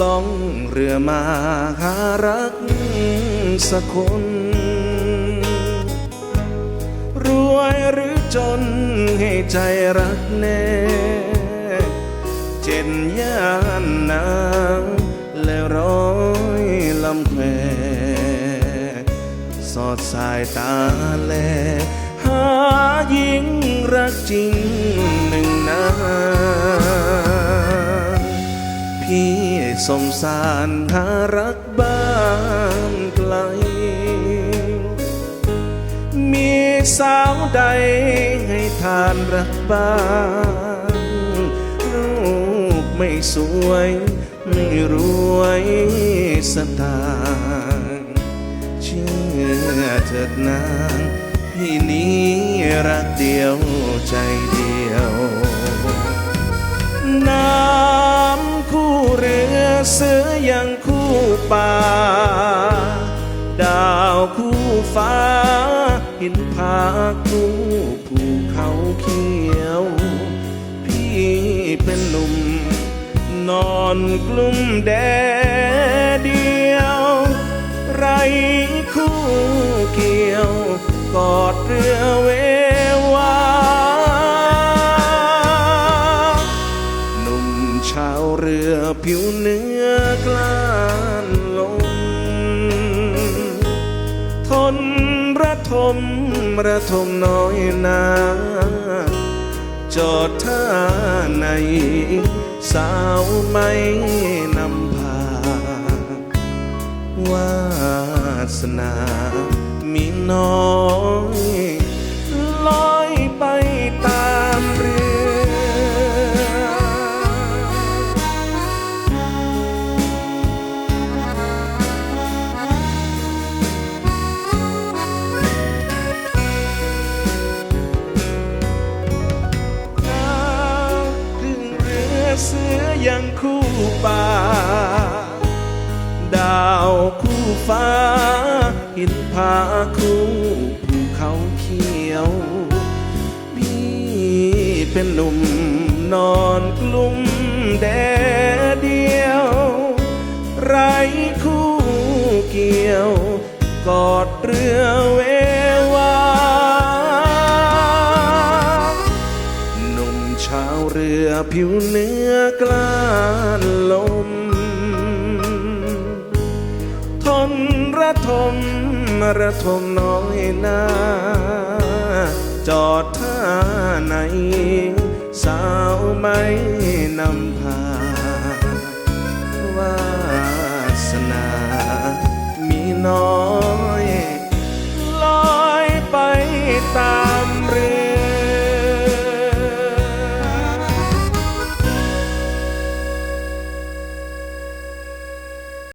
ล่องเรือมาหารักสักคน รวยหรือจนให้ใจรักแน่ เจนย่านนางและร้อยลำแควสอดสายตาแล หาหญิงรักจริงหนึ่งนาง สมสารหารักบ้านไกล มีสาวใดให้ทานรักบ้างลูกไม่สวย ไม่รวยสตางค์เชื่อเถิดนางพี่นี้รักเดียวใจเดียว หินผาคู่ภูเขาเขียว พี่เป็นหนุ่ม นอนกลุ่มแดดเดียว ไรคู่เกี่ยว กอดเรือเววาหนุ่มชาวเรือผิวเนื้อกล้านลมทนระทม ระทมน้อยนา จอดท่าในสาวไม่นำ ยังคู่ป่า ดาวคู่ฟ้า หินผาคู่ภูเขาเขียว พี่เป็นหนุ่มนอนกลุ่มแดดเดียว ไรคู่เกี่ยว กอดเรือเวว อผิวเนื้อกล้านลม ทนระทมระทมน้อยนาจอดท่าไหน สาวไหม